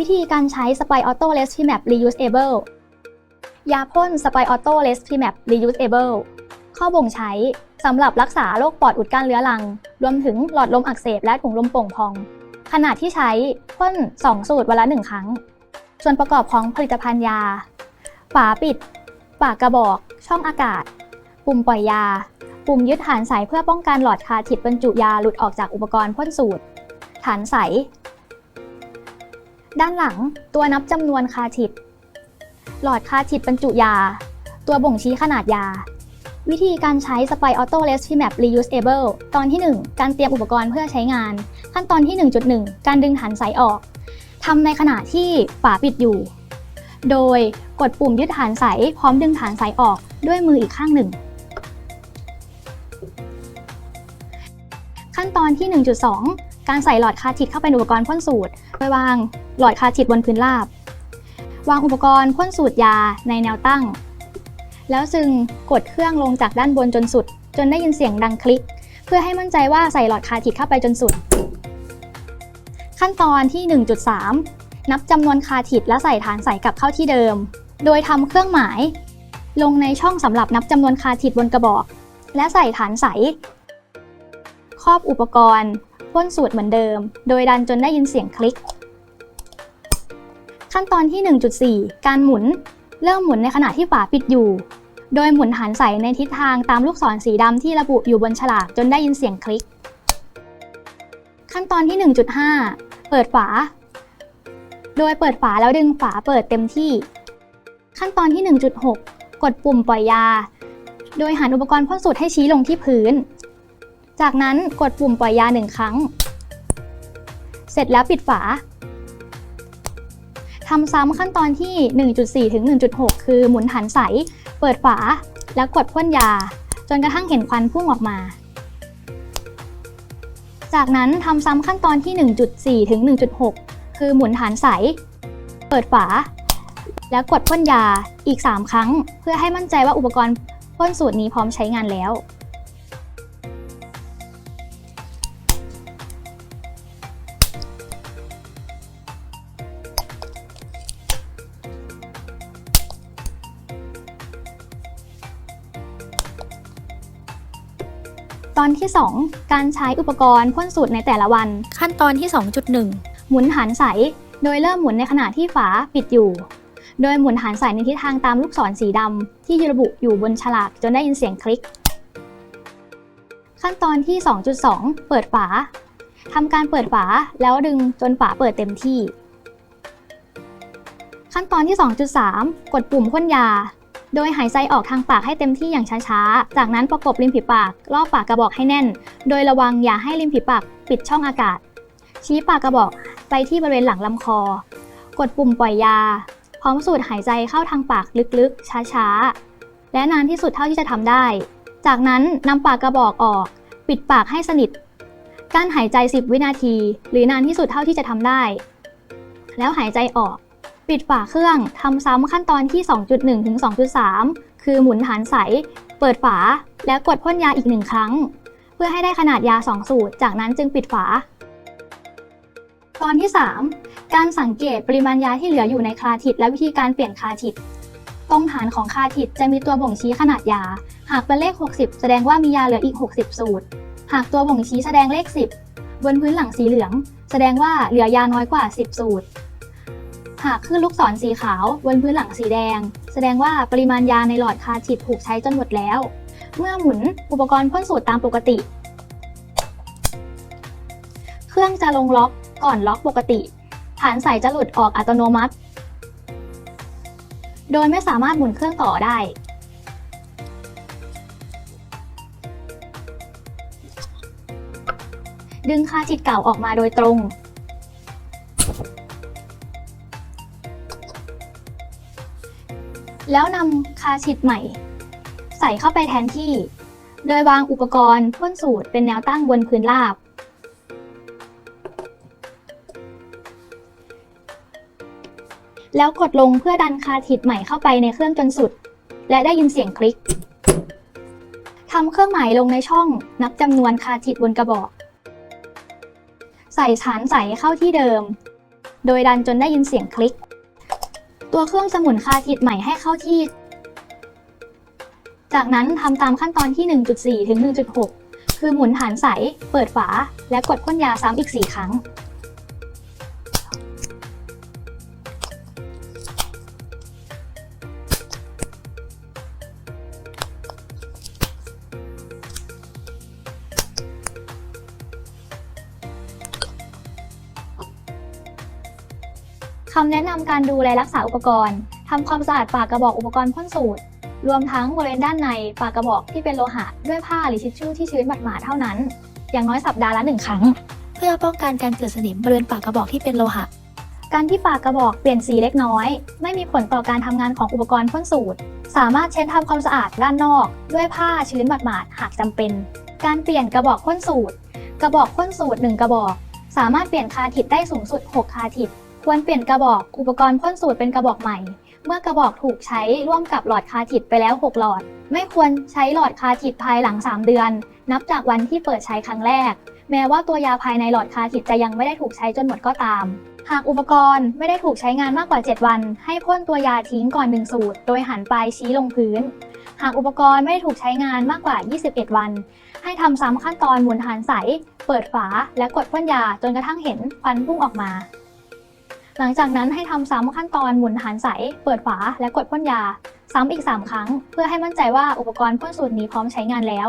วิธีการใช้ Spy Auto Recipe Map Reusable ยาพ่น Spy Auto Recipe Map Reusable ข้อบ่งใช้สำหรับรักษาโรคปอดอุดกั้นเรื้อรัง รวมถึงหลอดลมอักเสบและถุงลมโป่งพอง ขนาดที่ใช้พ่น 2 สูตรวันละ 1 ครั้ง ส่วนประกอบของผลิตภัณฑ์ยา ฝาปิด ปากกระบอก ช่องอากาศ ปุ่มปล่อยยา ปุ่มยึดฐานใสเพื่อป้องกันหลอดคาถิดบรรจุยาหลุดออกจากอุปกรณ์พ่นสูตร ฐานใส ด้านหลังตัวนับจำนวนคาถิดหลอดคาถิดบรรจุยา ตัวบ่งชี้ขนาดยา วิธีการใช้ Spy Auto Recipe Map Reusable ตอนที่ 1 การเตรียมอุปกรณ์เพื่อใช้งาน ขั้นตอนที่ 1.1 การดึงฐานใสออกทำในขณะที่ฝาปิดอยู่ โดยกดปุ่มยึดฐานใสพร้อมดึงฐานใสออกด้วยมืออีกข้างหนึ่ง ขั้นตอนที่ 1.2 การใส่หลอดคาร์ทิดเข้าไปในอุปกรณ์พ่นสูตรโดยวาง หลอดคาร์ทิดบนพื้นราบ วางอุปกรณ์พ่นสูตรยาในแนวตั้ง แล้วจึงกดเครื่องลงจากด้านบนจนสุด จนได้ยินเสียงดังคลิก เพื่อให้มั่นใจว่าใส่หลอดคาร์ทิดเข้าไปจนสุด ขั้นตอนที่ 1.3 นับจำนวนคาร์ทิดและใส่ฐานใส่กลับเข้าที่เดิม โดยทำเครื่องหมาย ลงในช่องสำหรับนับจำนวนคาร์ทิดบนกระบอก และใส่ฐานใสครอบอุปกรณ์พ่นสูตรเหมือนเดิม โดยดันจนได้ยินเสียงคลิก ขั้นตอนที่ 1.4 การหมุน เริ่มหมุนในขณะที่ฝาปิดอยู่ โดยหมุนฐานใส่ในทิศทางตามลูกศรสีดำที่ระบุอยู่บนฉลากจนได้ยินเสียงคลิก ขั้นตอนที่ 1.5 เปิดฝา โดยเปิดฝาแล้วดึงฝาเปิดเต็มที่ ขั้นตอนที่ 1.6 กดปุ่มปล่อยยา โดยหันอุปกรณ์พ่นสูตรให้ชี้ลงที่พื้น จากนั้นกดปุ่มปล่อยยาหนึ่งครั้ง เสร็จแล้วปิดฝา ทำซ้ำขั้นตอนที่ 1.4 ถึง 1.6 คือหมุนหันใส เปิดฝา แล้วกดพ่นยา จนกระทั่งเห็นควันพุ่งออกมา จากนั้นทำซ้ำขั้นตอนที่ 1.4 ถึง 1.6 คือหมุนฐานใส เปิดฝา แล้วกดพ่นยาอีก 3 ครั้ง เพื่อให้มั่นใจว่าอุปกรณ์พ่นสูตรนี้พร้อมใช้งานแล้ว ตอนที่ 2 การใช้อุปกรณ์พ่นสูตรในแต่ละวัน ขั้นตอนที่ 2.1 หมุนหันใส โดยเริ่มหมุนในขณะที่ฝาปิดอยู่ โดยหมุนหันใสในทิศทางตามลูกศรสีดำที่ระบุอยู่บนฉลากจนได้ยินเสียงคลิก ขั้นตอนที่ 2.2 เปิดฝาทำการเปิดฝาแล้วดึงจนฝาเปิดเต็มที่ ขั้นตอนที่ 2.3 กดปุ่มพ่นยา โดยหายใจออกทางปากให้เต็มที่อย่างช้าๆ จากนั้นประกบริมฝีปากรอบปากกระบอกให้แน่น โดยระวังอย่าให้ริมฝีปากปิดช่องอากาศ ชี้ปากกระบอกไปที่บริเวณหลังลำคอ กดปุ่มปล่อยยา พร้อมสูดหายใจเข้าทางปากลึกๆ ช้าๆ และนานที่สุดเท่าที่จะทำได้ จากนั้นนำปากกระบอกออก ปิดปากให้สนิทกั้นหายใจ 10 วินาที หรือนานที่สุดเท่าที่จะทำได้ แล้วหายใจออก ปิดฝาเครื่องทำซ้ำขั้นตอนที่ 2.1 ถึง 2.3 คือหมุนฐานใส เปิดฝา แล้วกดพ่นยาอีกหนึ่งครั้ง เพื่อให้ได้ขนาดยา 2 สูตร จากนั้นจึงปิดฝา ตอนที่ 3 การสังเกตปริมาณยาที่เหลืออยู่ในคาทิดและวิธีการเปลี่ยนคาทิดตรงฐานของคาทิดจะมีตัวบ่งชี้ขนาดยา หากเป็นเลข 60 แสดงว่ามียาเหลืออีก 60 สูตร หากตัวบ่งชี้แสดงเลข 10 บนพื้นหลังสีเหลือง แสดงว่าเหลือยาน้อยกว่า 10 สูตร หากขึ้นลูกศรสีขาวบนพื้นหลังสีแดง แสดงว่าปริมาณยาในหลอดคาร์ทิดถูกใช้จนหมดแล้ว เมื่อหมุนอุปกรณ์พ่นสูตรตามปกติ เครื่องจะลงล็อกก่อนล็อกปกติ ฐานใส่จะหลุดออกอัตโนมัติ โดยไม่สามารถหมุนเครื่องต่อได้ดึงคาร์ทิดเก่าออกมาโดยตรง แล้วนำคาชิดใหม่ ใส่เข้าไปแทนที่ โดยวางอุปกรณ์พ่นสูตรเป็นแนวตั้งบนพื้นราบ แล้วกดลงเพื่อดันคาทิดใหม่เข้าไปในเครื่องจนสุด และได้ยินเสียงคลิกทำเครื่องหมายลงในช่องนับจำนวนคาทิดบนกระบอก ใส่ฐานใส่เข้าที่เดิม โดยดันจนได้ยินเสียงคลิก ตัวเครื่องสมุนคาทิดใหม่ให้เข้าที่ จากนั้นทำตามขั้นตอนที่ 1.4 ถึง 1.6 คือหมุนฐานใส เปิดฝา และกดพ่นยาซ้ำอีก 4 ครั้ง คำแนะนำการดูแลรักษาอุปกรณ์ทำความสะอาดปากกระบอกอุปกรณ์พ่นสูตร รวมทั้งบริเวณด้านในปากกระบอกที่เป็นโลหะ ด้วยผ้าหรือทิชชู่ที่ชื้นหมาดๆเท่านั้น อย่างน้อยสัปดาห์ละหนึ่งครั้ง เพื่อป้องกันการเกิดสนิมบริเวณปากกระบอกที่เป็นโลหะ การที่ปากกระบอกเปลี่ยนสีเล็กน้อย ไม่มีผลต่อการทำงานของอุปกรณ์พ่นสูตร สามารถเช็ดทำความสะอาดด้านนอก ด้วยผ้าชื้นหมาดๆหากจำเป็น การเปลี่ยนกระบอกพ่นสูตร กระบอกพ่นสูตร1กระบอก สามารถเปลี่ยนคาถิดได้สูงสุด 6 คาถิด ควรเปลี่ยนกระบอกอุปกรณ์พ่นสูตรเป็นกระบอกใหม่ เมื่อกระบอกถูกใช้ร่วมกับหลอดคาถิดไปแล้ว 6 หลอด ไม่ควรใช้หลอดคาถิดภายหลัง 3 เดือน นับจากวันที่เปิดใช้ครั้งแรก แม้ว่าตัวยาภายในหลอดคาถิดจะยังไม่ได้ถูกใช้จนหมดก็ตาม หากอุปกรณ์ไม่ได้ถูกใช้งานมากกว่า 7 วัน ให้พ่นตัวยาทิ้งก่อน1สูตร โดยหันปลายชี้ลงพื้น หากอุปกรณ์ไม่ได้ถูกใช้งานมากกว่า 21 วัน ให้ทำซ้ำขั้นตอนหมุนฐานใส เปิดฝาและกดพ่นยาจนกระทั่งเห็นควันพุ่งออกมา หลังจากนั้นให้ทำซ้ำขั้นตอนหมุนฐานใส เปิดฝาและกดพ่นยา ซ้ำอีก 3 ครั้ง เพื่อให้มั่นใจว่าอุปกรณ์พ่นสูตรนี้พร้อมใช้งานแล้ว